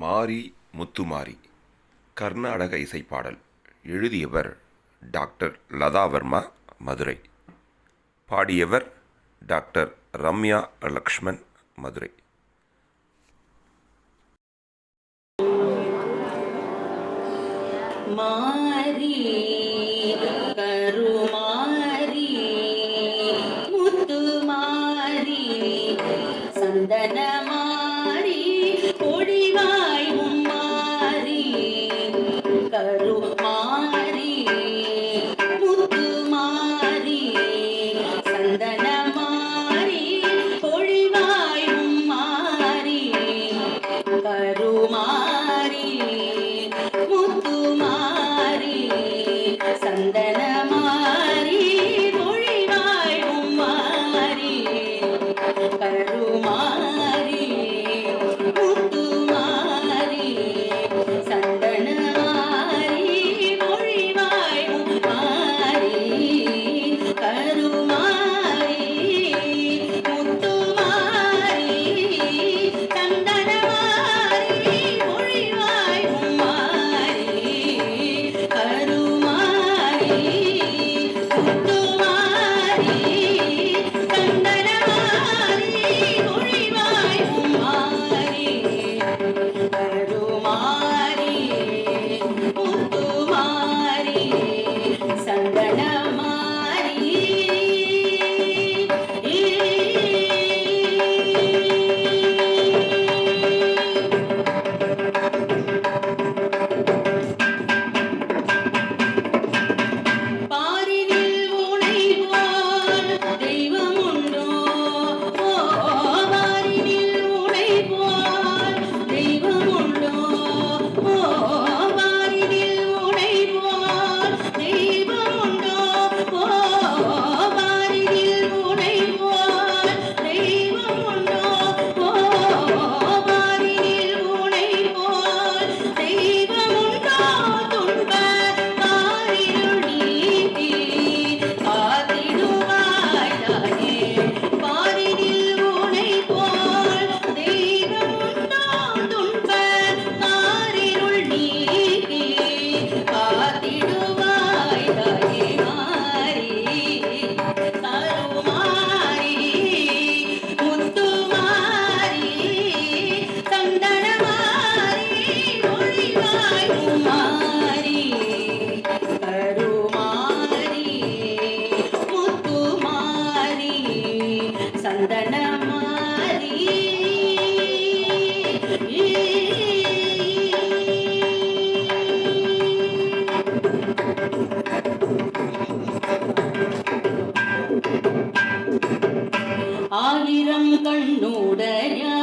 மாரி முத்துமாரி கர்நாடக இசைப்பாடல் எழுதியவர் டாக்டர் லதா வர்மா மதுரை. பாடியவர் டாக்டர் ரம்யா லக்ஷ்மண் மதுரை. மா ആയിരം കണ്ണൂടയാ